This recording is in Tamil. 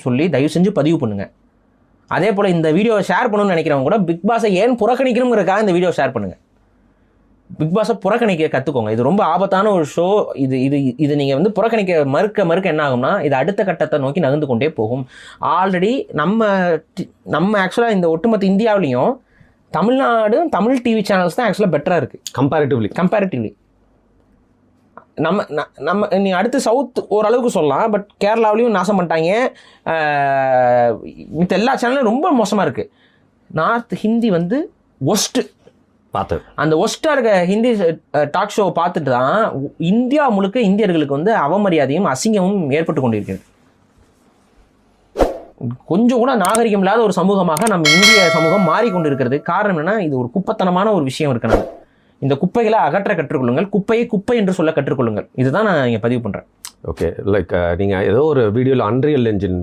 சொல்லி தயவு செஞ்சு பதிவு பண்ணுங்க. அதே போல் இந்த வீடியோவை ஷேர் பண்ணணும்னு நினைக்கிறவங்க கூட பிக் பாஸை ஏன் புறக்கணிக்கணுங்கிறதுக்காக இந்த வீடியோ ஷேர் பண்ணுங்க. பிக் பாஸை புறக்கணிக்க கற்றுக்கோங்க இது ரொம்ப ஆபத்தான ஒரு ஷோ இது இது இது நீங்கள் வந்து புறக்கணிக்க மறுக்க மறுக்க என்ன ஆகும்னா இது அடுத்த கட்டத்தை நோக்கி நகர்ந்து கொண்டே போகும். ஆல்ரெடி நம்ம டி- நம்ம ஆக்சுவலாக இந்த ஒட்டுமொத்த இந்தியாவிலையும் தமிழ்நாடும் தமிழ் டிவி சேனல்ஸ் தான் ஆக்சுவலாக பெட்டராக இருக்குது கம்பேரிட்டிவ்லி கம்பேரிட்டிவ்லி நம்ம நம்ம நீ அடுத்து சவுத் ஓரளவுக்கு சொல்லலாம் பட் கேரளாவிலையும் நாசம் பண்ணிட்டாங்க. மித்த எல்லா சேனலும் ரொம்ப மோசமாக இருக்குது நார்த் ஹிந்தி வந்து ஒஸ்ட்டு பார்த்து. அந்த ஒஸ்ட்டாக இருக்க ஹிந்தி டாக் ஷோ பார்த்துட்டு தான் இந்தியா முழுக்க இந்தியர்களுக்கு வந்து அவமரியாதையும் அசிங்கமும் ஏற்பட்டு கொண்டிருக்கிறது. கொஞ்சம் கூட நாகரிகம் இல்லாத ஒரு சமூகமாக நம்ம இந்திய சமூகம் மாறிக்கொண்டிருக்கிறது காரணம் என்னன்னா இது ஒரு குப்பத்தனமான ஒரு விஷயம் இருக்கனால இந்த குப்பைகளை அகற்ற கற்றுக்கொள்ளுங்கள். குப்பையை குப்பை என்று சொல்ல கற்றுக்கொள்ளுங்கள். இதுதான் நான் இங்கே பதிவு பண்ணுறேன் ஓகே லைக் நீங்கள் ஏதோ ஒரு வீடியோவில் அன்ரியல் என்ஜின்